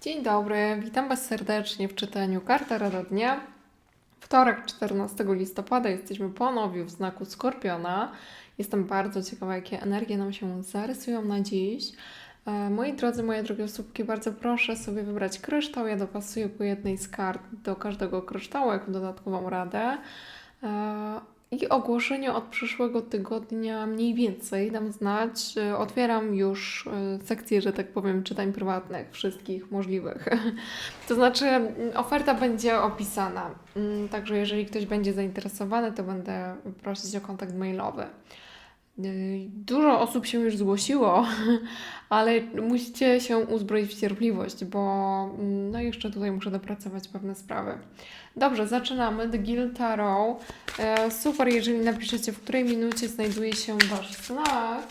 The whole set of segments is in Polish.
Dzień dobry, witam Was serdecznie w czytaniu Karta Rada Dnia. Wtorek, 14 listopada, jesteśmy ponownie w znaku Skorpiona. Jestem bardzo ciekawa, jakie energie nam się zarysują na dziś. E, Moi drodzy, moje drogie osóbki, bardzo proszę sobie wybrać kryształ. Ja dopasuję po jednej z kart do każdego kryształu, jako dodatkową radę. I ogłoszenie od przyszłego tygodnia mniej więcej dam znać. E, Otwieram już e, sekcję, że tak powiem, czytań prywatnych, wszystkich możliwych. To znaczy, oferta będzie opisana. Mm, Także jeżeli ktoś będzie zainteresowany, to będę prosić o kontakt mailowy. Yy, Dużo osób się już zgłosiło, ale musicie się uzbroić w cierpliwość, bo mm, no jeszcze tutaj muszę dopracować pewne sprawy. Dobrze, zaczynamy. The Guild Tarot. E, Super, jeżeli napiszecie, w której minucie znajduje się Wasz znak.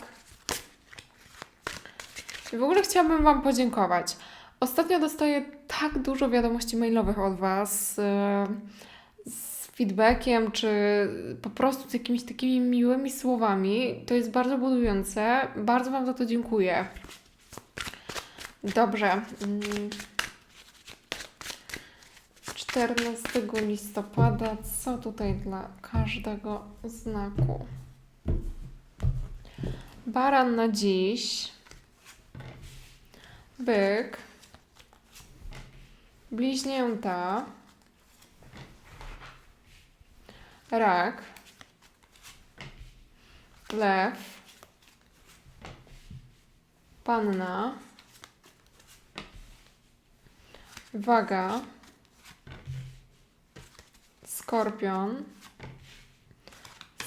W ogóle chciałabym Wam podziękować. Ostatnio dostaję tak dużo wiadomości mailowych od Was z feedbackiem, czy po prostu z jakimiś takimi miłymi słowami. To jest bardzo budujące. Bardzo Wam za to dziękuję. Dobrze. Mm. 14 listopada. Co tutaj dla każdego znaku? Baran na dziś. Byk. Bliźnięta. Rak. Lew. Panna. Waga. Skorpion.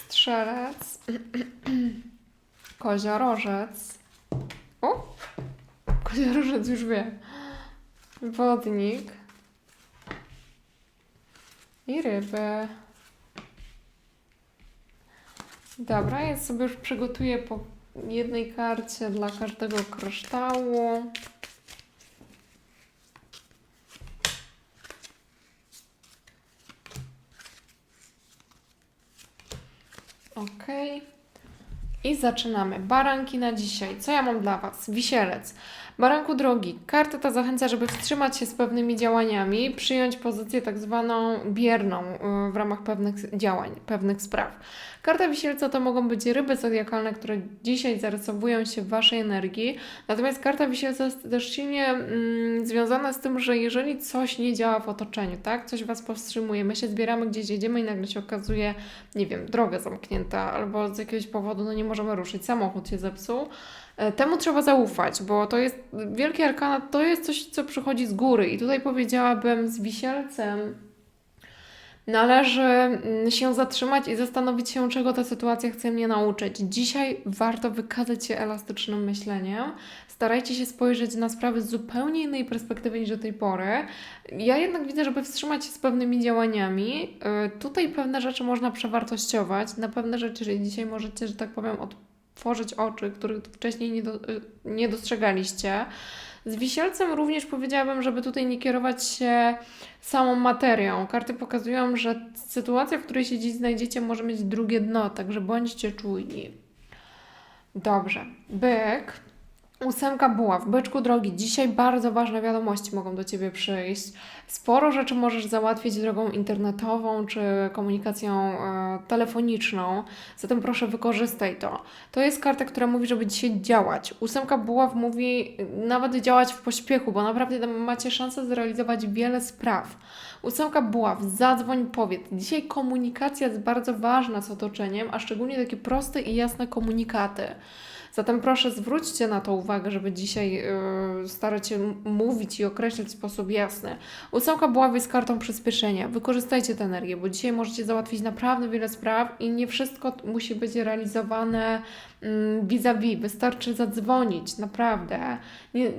Strzelec. Koziorożec. O! Koziorożec już wie. Wodnik. I ryby. Dobra, ja sobie już przygotuję po jednej karcie dla każdego kryształu. Ok. I zaczynamy. Baranki na dzisiaj. Co ja mam dla Was? Wisielec. Baranku drogi, karta ta zachęca, żeby wstrzymać się z pewnymi działaniami, przyjąć pozycję tak zwaną bierną y, w ramach pewnych działań, pewnych spraw. Karta wisielca to mogą być ryby zodiakalne, które dzisiaj zarysowują się w Waszej energii, natomiast karta wisielca jest też silnie mm, związana z tym, że jeżeli coś nie działa w otoczeniu, tak, coś Was powstrzymuje, my się zbieramy gdzieś, jedziemy i nagle się okazuje, nie wiem, droga zamknięta albo z jakiegoś powodu no nie możemy ruszyć, samochód się zepsuł, E, Temu trzeba zaufać, bo to jest wielkie arkana, to jest coś, co przychodzi z góry. I tutaj powiedziałabym z wisielcem. Należy mm, się zatrzymać i zastanowić się, czego ta sytuacja chce mnie nauczyć. Dzisiaj warto wykazać się elastycznym myśleniem. Starajcie się spojrzeć na sprawy z zupełnie innej perspektywy niż do tej pory. Ja jednak widzę, żeby wstrzymać się z pewnymi działaniami, y, tutaj pewne rzeczy można przewartościować. Na pewne rzeczy dzisiaj możecie, że tak powiem, otworzyć oczy, których wcześniej nie, do, y, nie dostrzegaliście. Z wisielcem również powiedziałabym, żeby tutaj nie kierować się samą materią. Karty pokazują, że sytuacja, w której się dziś znajdziecie, może mieć drugie dno, także bądźcie czujni. Dobrze. Byk. Ósemka buław, byczku drogi, dzisiaj bardzo ważne wiadomości mogą do Ciebie przyjść. Sporo rzeczy możesz załatwić drogą internetową czy komunikacją e, telefoniczną, zatem proszę wykorzystaj to. To jest karta, która mówi, żeby dzisiaj działać. Ósemka buław mówi nawet działać w pośpiechu, bo naprawdę macie szansę zrealizować wiele spraw. Ósemka buław, zadzwoń, powiedz. Dzisiaj komunikacja jest bardzo ważna z otoczeniem, a szczególnie takie proste i jasne komunikaty. Zatem proszę zwróćcie na to uwagę, żeby dzisiaj yy, starać się mówić i określać w sposób jasny. Ósemka buławy jest kartą przyspieszenia. Wykorzystajcie tę energię, bo dzisiaj możecie załatwić naprawdę wiele spraw i nie wszystko musi być realizowane mm, vis-a-vis. Wystarczy zadzwonić, naprawdę. Nie,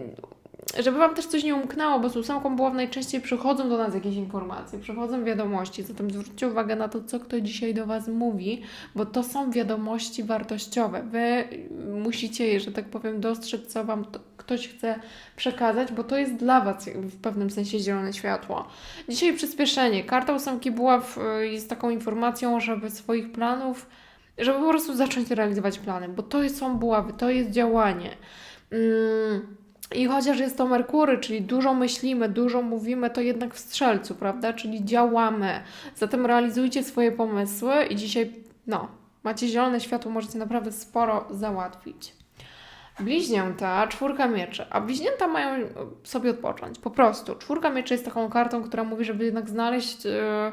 żeby Wam też coś nie umknęło, bo z ósemką buław najczęściej przychodzą do nas jakieś informacje, przychodzą wiadomości, zatem zwróćcie uwagę na to, co kto dzisiaj do Was mówi, bo to są wiadomości wartościowe. Wy musicie, że tak powiem, dostrzec, co Wam to, ktoś chce przekazać, bo to jest dla Was w pewnym sensie zielone światło. Dzisiaj przyspieszenie. Karta ósemki buław y, jest taką informacją, żeby swoich planów, żeby po prostu zacząć realizować plany, bo to są buławy, to jest działanie. Mm. I chociaż jest to Merkury, czyli dużo myślimy, dużo mówimy, to jednak w strzelcu, prawda? Czyli działamy. Zatem realizujcie swoje pomysły i dzisiaj, no, macie zielone światło, możecie naprawdę sporo załatwić. Bliźnięta, czwórka mieczy. A bliźnięta mają sobie odpocząć. Po prostu. Czwórka mieczy jest taką kartą, która mówi, żeby jednak znaleźć e,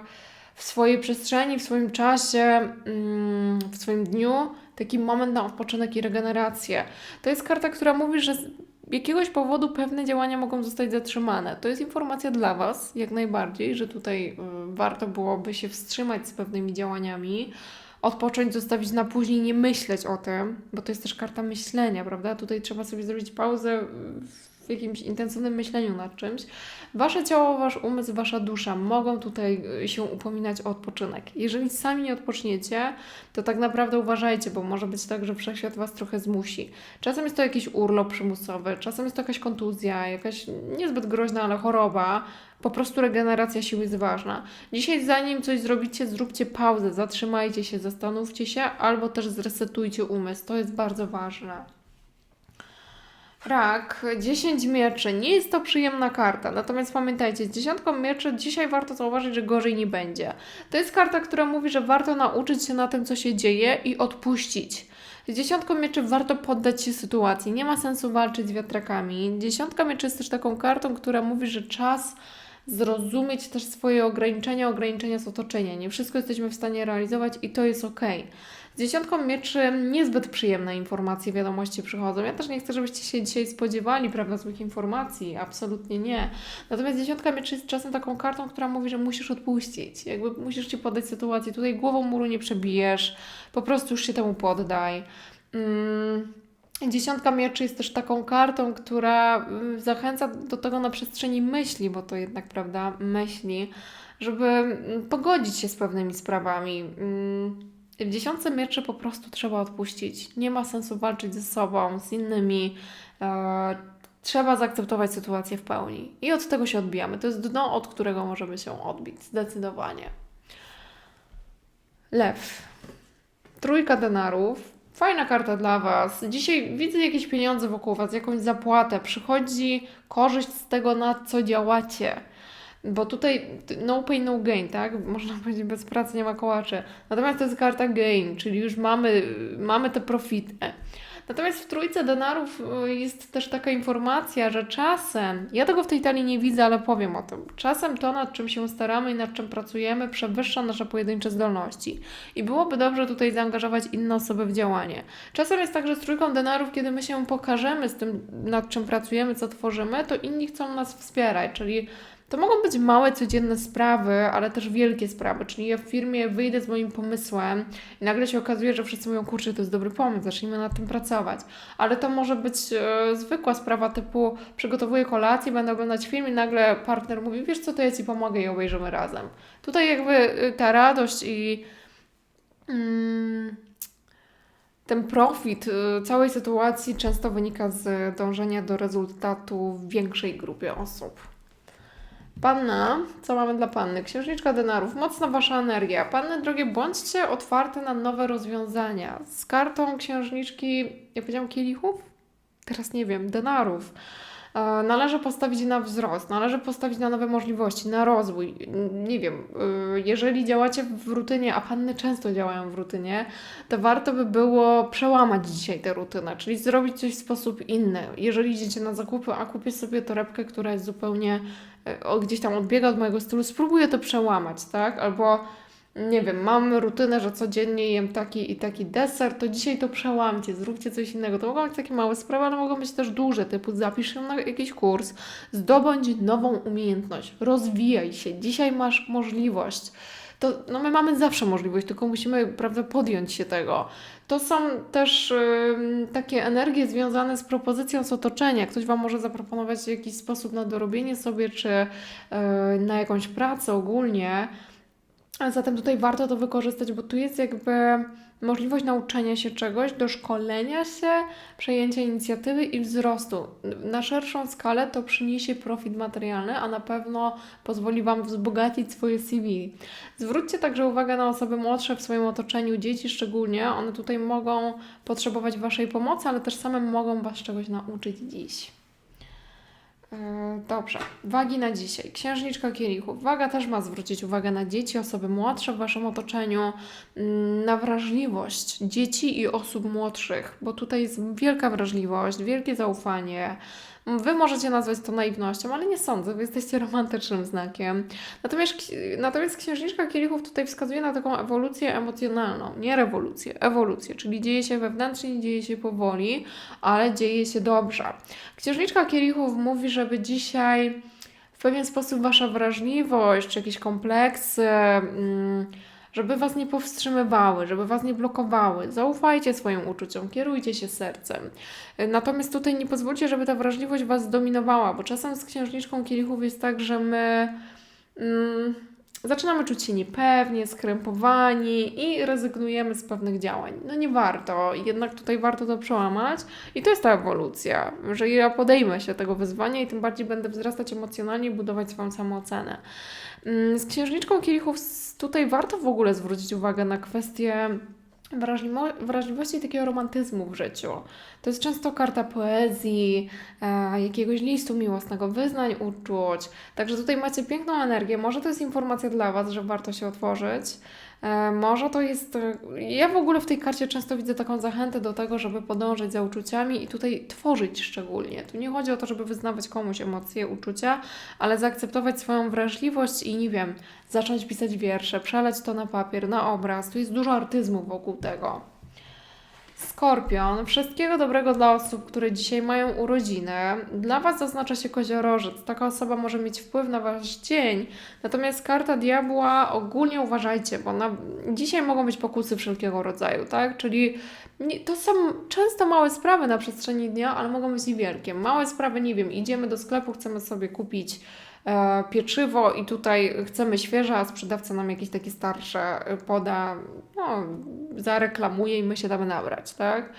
w swojej przestrzeni, w swoim czasie, mm, w swoim dniu taki moment na odpoczynek i regenerację. To jest karta, która mówi, że jakiegoś powodu pewne działania mogą zostać zatrzymane. To jest informacja dla Was, jak najbardziej, że tutaj y, warto byłoby się wstrzymać z pewnymi działaniami, odpocząć, zostawić na później, nie myśleć o tym, bo to jest też karta myślenia, prawda? Tutaj trzeba sobie zrobić pauzę w jakimś intensywnym myśleniu nad czymś. Wasze ciało, wasz umysł, wasza dusza mogą tutaj y, się upominać o odpoczynek. Jeżeli sami nie odpoczniecie, to tak naprawdę uważajcie, bo może być tak, że wszechświat was trochę zmusi. Czasem jest to jakiś urlop przymusowy, czasem jest to jakaś kontuzja, jakaś niezbyt groźna, ale choroba. Po prostu regeneracja sił jest ważna. Dzisiaj, zanim coś zrobicie, zróbcie pauzę, zatrzymajcie się, zastanówcie się, albo też zresetujcie umysł. To jest bardzo ważne. Rak, 10 mieczy. Nie jest to przyjemna karta, natomiast pamiętajcie, z dziesiątką mieczy dzisiaj warto zauważyć, że gorzej nie będzie. To jest karta, która mówi, że warto nauczyć się na tym, co się dzieje i odpuścić. Z dziesiątką mieczy warto poddać się sytuacji. Nie ma sensu walczyć z wiatrakami. Dziesiątka mieczy jest też taką kartą, która mówi, że czas zrozumieć też swoje ograniczenia, ograniczenia z otoczenia. Nie wszystko jesteśmy w stanie realizować i to jest ok. Z dziesiątką mieczy niezbyt przyjemne informacje, wiadomości przychodzą. Ja też nie chcę, żebyście się dzisiaj spodziewali, prawda, złych informacji. Absolutnie nie. Natomiast dziesiątka mieczy jest czasem taką kartą, która mówi, że musisz odpuścić. Jakby musisz się poddać sytuacji. Tutaj głową muru nie przebijesz. Po prostu już się temu poddaj. Mm. Dziesiątka mieczy jest też taką kartą, która mm, zachęca do tego na przestrzeni myśli, bo to jednak, prawda, myśli, żeby mm, pogodzić się z pewnymi sprawami. W dziesiątce mieczy po prostu trzeba odpuścić. Nie ma sensu walczyć ze sobą, z innymi. E, trzeba zaakceptować sytuację w pełni. I od tego się odbijamy. To jest dno, od którego możemy się odbić. Zdecydowanie. Lew. Trójka denarów. Fajna karta dla Was. Dzisiaj widzę jakieś pieniądze wokół Was, jakąś zapłatę. Przychodzi korzyść z tego, na co działacie. Bo tutaj no pain, no gain, tak? Można powiedzieć, bez pracy nie ma kołaczy. Natomiast to jest karta gain, czyli już mamy, mamy te profity. Natomiast w trójce denarów y, jest też taka informacja, że czasem, ja tego w tej talii nie widzę, ale powiem o tym, czasem to, nad czym się staramy i nad czym pracujemy, przewyższa nasze pojedyncze zdolności. I byłoby dobrze tutaj zaangażować inne osoby w działanie. Czasem jest tak, że z trójką denarów, kiedy my się pokażemy z tym, nad czym pracujemy, co tworzymy, to inni chcą nas wspierać, czyli to mogą być małe, codzienne sprawy, ale też wielkie sprawy. Czyli ja w firmie wyjdę z moim pomysłem i nagle się okazuje, że wszyscy mówią, kurczę, to jest dobry pomysł, zacznijmy nad tym pracować. Ale to może być e, zwykła sprawa typu przygotowuję kolację, będę oglądać film i nagle partner mówi, wiesz co, to ja Ci pomogę i obejrzymy razem. Tutaj jakby e, ta radość i... Mm, ten profit e, całej sytuacji często wynika z dążenia do rezultatu w większej grupie osób. Panna, co mamy dla panny? Księżniczka denarów, mocna wasza energia. Panny drogie, bądźcie otwarte na nowe rozwiązania. Z kartą księżniczki, ja powiedziałam kielichów? Teraz nie wiem, denarów. E, należy postawić na wzrost, należy postawić na nowe możliwości, na rozwój. Nie wiem, e, jeżeli działacie w rutynie, a panny często działają w rutynie, to warto by było przełamać dzisiaj tę rutynę, czyli zrobić coś w sposób inny. Jeżeli idziecie na zakupy, a kupię sobie torebkę, która jest zupełnie e, gdzieś tam odbiega od mojego stylu, spróbuję to przełamać, tak? Albo nie wiem, mam rutynę, że codziennie jem taki i taki deser, to dzisiaj to przełamcie, zróbcie coś innego. To mogą być takie małe sprawy, ale mogą być też duże, typu zapisz się na jakiś kurs, zdobądź nową umiejętność, rozwijaj się. Dzisiaj masz możliwość. To, no my mamy zawsze możliwość, tylko musimy, prawda, podjąć się tego. To są też y, takie energie związane z propozycją z otoczenia. Ktoś Wam może zaproponować jakiś sposób na dorobienie sobie, czy y, na jakąś pracę ogólnie, zatem tutaj warto to wykorzystać, bo tu jest jakby możliwość nauczenia się czegoś, doszkolenia się, przejęcia inicjatywy i wzrostu. Na szerszą skalę to przyniesie profit materialny, a na pewno pozwoli Wam wzbogacić swoje CV. Zwróćcie także uwagę na osoby młodsze w swoim otoczeniu, dzieci szczególnie. One tutaj mogą potrzebować Waszej pomocy, ale też same mogą Was czegoś nauczyć dziś. E, Dobrze, wagi na dzisiaj. Księżniczka kielichów. Waga też ma zwrócić uwagę na dzieci, osoby młodsze w Waszym otoczeniu, mm, na wrażliwość dzieci i osób młodszych, bo tutaj jest wielka wrażliwość, wielkie zaufanie. Wy możecie nazwać to naiwnością, ale nie sądzę, wy jesteście romantycznym znakiem. Natomiast, natomiast księżniczka kielichów tutaj wskazuje na taką ewolucję emocjonalną, nie rewolucję, ewolucję, czyli dzieje się wewnętrznie, dzieje się powoli, ale dzieje się dobrze. Księżniczka kielichów mówi, żeby dzisiaj w pewien sposób wasza wrażliwość, czy jakieś kompleksy, mm, żeby was nie powstrzymywały, żeby was nie blokowały. Zaufajcie swoim uczuciom, kierujcie się sercem. Natomiast tutaj nie pozwólcie, żeby ta wrażliwość was zdominowała, bo czasem z księżniczką kielichów jest tak, że my mm, zaczynamy czuć się niepewnie, skrępowani i rezygnujemy z pewnych działań. No nie warto, jednak tutaj warto to przełamać i to jest ta ewolucja, że ja podejmę się tego wyzwania i tym bardziej będę wzrastać emocjonalnie i budować swoją samoocenę. Mm, Z księżniczką kielichów tutaj warto w ogóle zwrócić uwagę na kwestię wrażliwości i takiego romantyzmu w życiu. To jest często karta poezji, e, jakiegoś listu miłosnego, wyznań, uczuć. Także tutaj macie piękną energię. Może to jest informacja dla Was, że warto się otworzyć. E, może to jest. e, Ja w ogóle w tej karcie często widzę taką zachętę do tego, żeby podążać za uczuciami i tutaj tworzyć szczególnie. Tu nie chodzi o to, żeby wyznawać komuś emocje, uczucia, ale zaakceptować swoją wrażliwość i nie wiem, zacząć pisać wiersze, przelać to na papier, na obraz. Tu jest dużo artyzmu wokół tego. Skorpion, wszystkiego dobrego dla osób, które dzisiaj mają urodziny. Dla Was zaznacza się koziorożec. Taka osoba może mieć wpływ na Wasz dzień. Natomiast karta diabła ogólnie uważajcie, bo na, dzisiaj mogą być pokusy wszelkiego rodzaju, tak? Czyli to są często małe sprawy na przestrzeni dnia, ale mogą być niewielkie. Małe sprawy, nie wiem, idziemy do sklepu, chcemy sobie kupić pieczywo i tutaj chcemy świeże, a sprzedawca nam jakieś takie starsze e, poda, no, zareklamuje i my się damy nabrać, tak?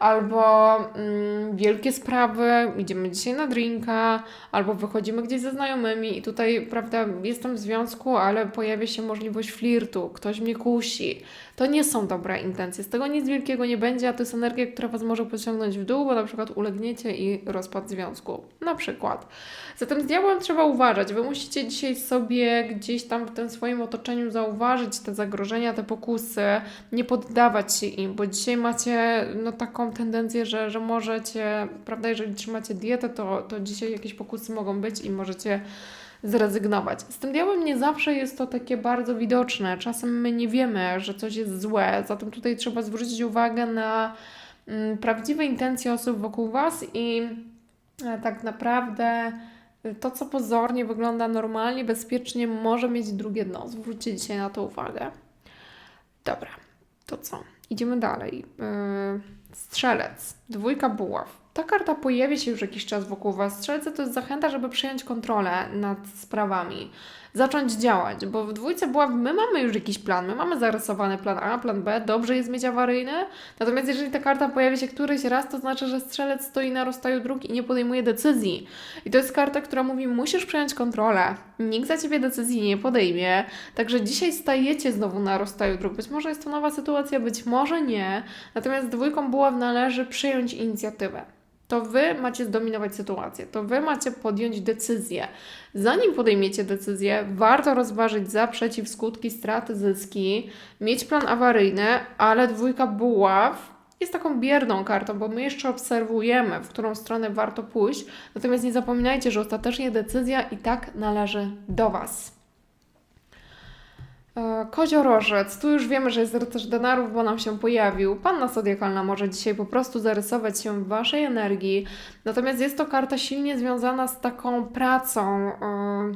Albo mm, wielkie sprawy, idziemy dzisiaj na drinka, albo wychodzimy gdzieś ze znajomymi i tutaj, prawda, jestem w związku, ale pojawia się możliwość flirtu, ktoś mnie kusi. To nie są dobre intencje, z tego nic wielkiego nie będzie, a to jest energia, która Was może pociągnąć w dół, bo na przykład ulegniecie i rozpad związku. Na przykład. Zatem z diabłem trzeba uważać. Wy musicie dzisiaj sobie gdzieś tam w tym swoim otoczeniu zauważyć te zagrożenia, te pokusy, nie poddawać się im, bo dzisiaj macie no, taką tendencję, że, że możecie, prawda, jeżeli trzymacie dietę, to, to dzisiaj jakieś pokusy mogą być i możecie zrezygnować. Z tym diabłem nie zawsze jest to takie bardzo widoczne. Czasem my nie wiemy, że coś jest złe, zatem tutaj trzeba zwrócić uwagę na mm, prawdziwe intencje osób wokół Was i e, tak naprawdę to, co pozornie wygląda normalnie, bezpiecznie, może mieć drugie dno. Zwróćcie dzisiaj na to uwagę. Dobra, to co? Idziemy dalej. Yy, strzelec, dwójka buław. Ta karta pojawia się już jakiś czas wokół Was. Strzelce to jest zachęta, żeby przejąć kontrolę nad sprawami, zacząć działać, bo w dwójce buław my mamy już jakiś plan, my mamy zarysowany plan A, plan B, dobrze jest mieć awaryjny, natomiast jeżeli ta karta pojawi się któryś raz, to znaczy, że strzelec stoi na rozstaju dróg i nie podejmuje decyzji. I to jest karta, która mówi, musisz przejąć kontrolę, nikt za Ciebie decyzji nie podejmie, także dzisiaj stajecie znowu na rozstaju dróg. Być może jest to nowa sytuacja, być może nie, natomiast dwójką buław należy przyjąć inicjatywę. To Wy macie zdominować sytuację, to Wy macie podjąć decyzję. Zanim podejmiecie decyzję, warto rozważyć za, przeciw, skutki, straty, zyski, mieć plan awaryjny, ale dwójka buław jest taką bierną kartą, bo my jeszcze obserwujemy, w którą stronę warto pójść, natomiast nie zapominajcie, że ostatecznie decyzja i tak należy do Was. E, Koziorożec, tu już wiemy, że jest rycerz denarów, bo nam się pojawił. Panna zodiakalna może dzisiaj po prostu zarysować się w Waszej energii, natomiast jest to karta silnie związana z taką pracą, e,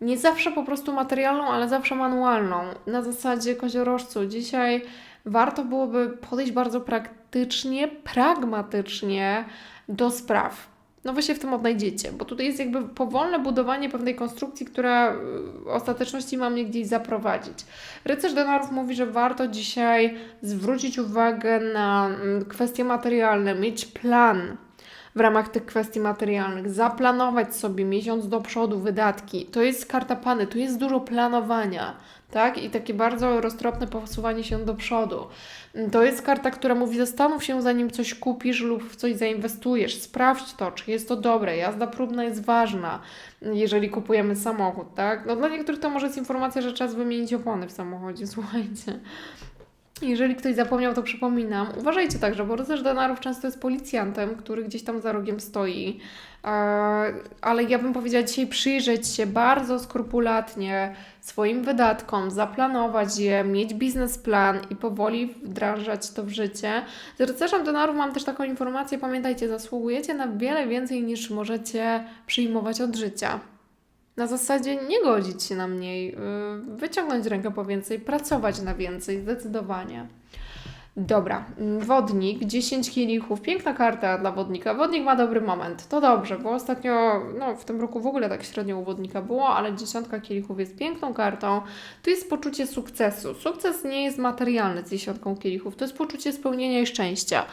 nie zawsze po prostu materialną, ale zawsze manualną. Na zasadzie koziorożcu dzisiaj warto byłoby podejść bardzo praktycznie, pragmatycznie do spraw. No wy się w tym odnajdziecie, bo tutaj jest jakby powolne budowanie pewnej konstrukcji, która y, w ostateczności ma mnie gdzieś zaprowadzić. Rycerz denarów mówi, że warto dzisiaj zwrócić uwagę na mm, kwestie materialne, mieć plan. W ramach tych kwestii materialnych, zaplanować sobie miesiąc do przodu wydatki. To jest karta Pany, tu jest dużo planowania, tak? I takie bardzo roztropne posuwanie się do przodu. To jest karta, która mówi: zastanów się, zanim coś kupisz lub w coś zainwestujesz. Sprawdź to, czy jest to dobre. Jazda próbna jest ważna, jeżeli kupujemy samochód, tak? No dla niektórych to może jest informacja, że czas wymienić opony w samochodzie, słuchajcie. Jeżeli ktoś zapomniał, to przypominam. Uważajcie także, bo rycerz denarów często jest policjantem, który gdzieś tam za rogiem stoi. E, Ale ja bym powiedziała dzisiaj przyjrzeć się bardzo skrupulatnie swoim wydatkom, zaplanować je, mieć biznesplan i powoli wdrażać to w życie. Z rycerzem denarów mam też taką informację, pamiętajcie, zasługujecie na wiele więcej niż możecie przyjmować od życia. Na zasadzie nie godzić się na mniej, yy, wyciągnąć rękę po więcej, pracować na więcej, zdecydowanie. Dobra, mm, wodnik, 10 kielichów, piękna karta dla wodnika. Wodnik ma dobry moment, to dobrze, bo ostatnio, no w tym roku w ogóle tak średnio u wodnika było, ale dziesiątka kielichów jest piękną kartą. Tu jest poczucie sukcesu. Sukces nie jest materialny z dziesiątką kielichów, to jest poczucie spełnienia i szczęścia.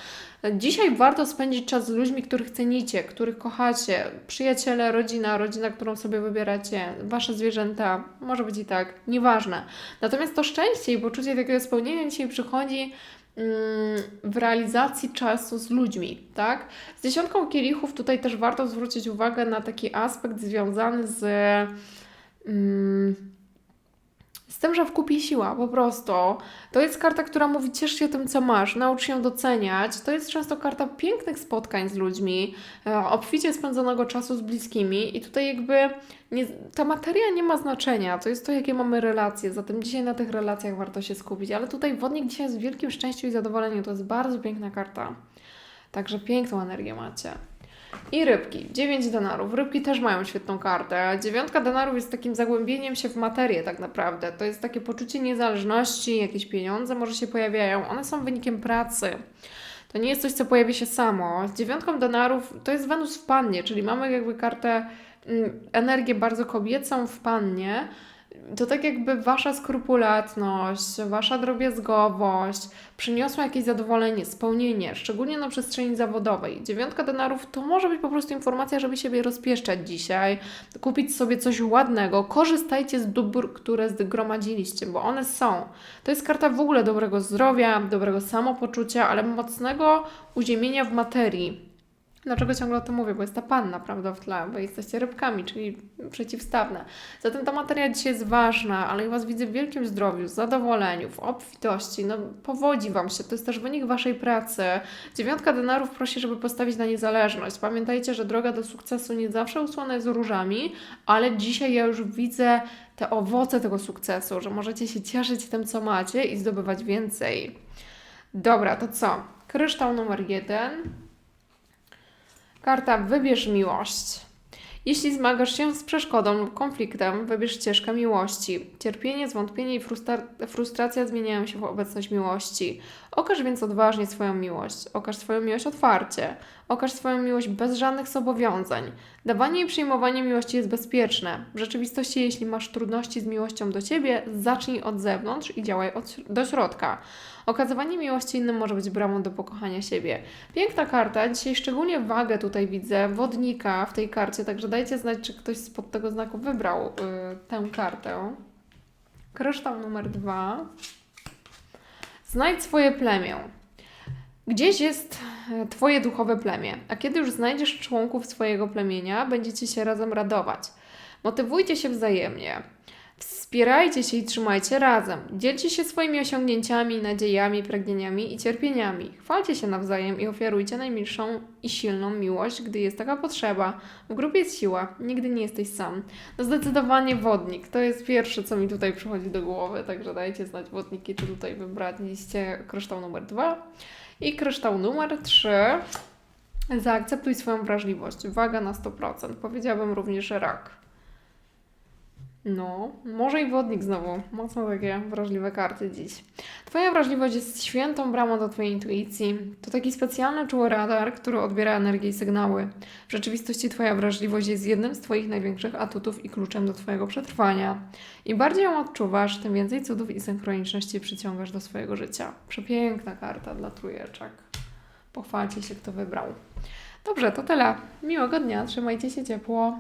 Dzisiaj warto spędzić czas z ludźmi, których cenicie, których kochacie, przyjaciele, rodzina, rodzina, którą sobie wybieracie, wasze zwierzęta, może być i tak, nieważne. Natomiast to szczęście i poczucie takiego spełnienia dzisiaj przychodzi mm, w realizacji czasu z ludźmi, tak? Z dziesiątką kielichów tutaj też warto zwrócić uwagę na taki aspekt związany z mm, tym, że w kupie siła, po prostu. To jest karta, która mówi ciesz się tym, co masz, naucz się doceniać. To jest często karta pięknych spotkań z ludźmi, e, obficie spędzonego czasu z bliskimi i tutaj jakby nie, ta materia nie ma znaczenia, to jest to, jakie mamy relacje, zatem dzisiaj na tych relacjach warto się skupić, ale tutaj wodnik dzisiaj jest w wielkim szczęściu i zadowoleniu, to jest bardzo piękna karta. Także piękną energię macie. I rybki, 9 denarów. Rybki też mają świetną kartę. Dziewiątka denarów jest takim zagłębieniem się w materię tak naprawdę. To jest takie poczucie niezależności, jakieś pieniądze może się pojawiają. One są wynikiem pracy. To nie jest coś, co pojawi się samo. Z dziewiątką denarów to jest Wenus w pannie, czyli mamy jakby kartę, mm, energię bardzo kobiecą w pannie. To tak jakby wasza skrupulatność, wasza drobiazgowość przyniosła jakieś zadowolenie, spełnienie, szczególnie na przestrzeni zawodowej. Dziewiątka denarów to może być po prostu informacja, żeby siebie rozpieszczać dzisiaj, kupić sobie coś ładnego. Korzystajcie z dóbr, które zgromadziliście, bo one są. To jest karta w ogóle dobrego zdrowia, dobrego samopoczucia, ale mocnego uziemienia w materii. Dlaczego ciągle o tym mówię? Bo jest ta panna, prawda, w tle, bo jesteście rybkami, czyli przeciwstawne. Zatem ta materia dzisiaj jest ważna, ale ja Was widzę w wielkim zdrowiu, zadowoleniu, w obfitości, no powodzi Wam się, to jest też wynik Waszej pracy. Dziewiątka denarów prosi, żeby postawić na niezależność. Pamiętajcie, że droga do sukcesu nie zawsze usłana jest różami, ale dzisiaj ja już widzę te owoce tego sukcesu, że możecie się cieszyć tym, co macie i zdobywać więcej. Dobra, to co? Kryształ numer jeden. Karta Wybierz miłość. Jeśli zmagasz się z przeszkodą lub konfliktem, wybierz ścieżkę miłości. Cierpienie, zwątpienie i frustra- frustracja zmieniają się w obecność miłości. Okaż więc odważnie swoją miłość. Okaż swoją miłość otwarcie. Okaż swoją miłość bez żadnych zobowiązań. Dawanie i przyjmowanie miłości jest bezpieczne. W rzeczywistości, jeśli masz trudności z miłością do ciebie, zacznij od zewnątrz i działaj od, do środka. Okazywanie miłości innym może być bramą do pokochania siebie. Piękna karta. Dzisiaj szczególnie wagę tutaj widzę wodnika w tej karcie, także dajcie znać, czy ktoś spod tego znaku wybrał y, tę kartę. Kryształ numer dwa. Znajdź swoje plemię. Gdzieś jest e, Twoje duchowe plemię, a kiedy już znajdziesz członków swojego plemienia, będziecie się razem radować. Motywujcie się wzajemnie. Wspierajcie się i trzymajcie razem. Dzielcie się swoimi osiągnięciami, nadziejami, pragnieniami i cierpieniami. Chwalcie się nawzajem i ofiarujcie najmilszą i silną miłość, gdy jest taka potrzeba. W grupie jest siła, nigdy nie jesteś sam. No zdecydowanie wodnik. To jest pierwsze, co mi tutaj przychodzi do głowy, także dajcie znać wodniki, czy tutaj wybraliście kryształ numer dwa. I kryształ numer 3. Zaakceptuj swoją wrażliwość. Waga na 100%. Powiedziałabym również rak. No, może i wodnik znowu. Mocno takie wrażliwe karty dziś. Twoja wrażliwość jest świętą bramą do Twojej intuicji. To taki specjalny czuły radar, który odbiera energię i sygnały. W rzeczywistości Twoja wrażliwość jest jednym z Twoich największych atutów i kluczem do Twojego przetrwania. Im bardziej ją odczuwasz, tym więcej cudów i synchroniczności przyciągasz do swojego życia. Przepiękna karta dla trójeczek. Pochwalcie się, kto wybrał. Dobrze, to tyle. Miłego dnia, trzymajcie się ciepło.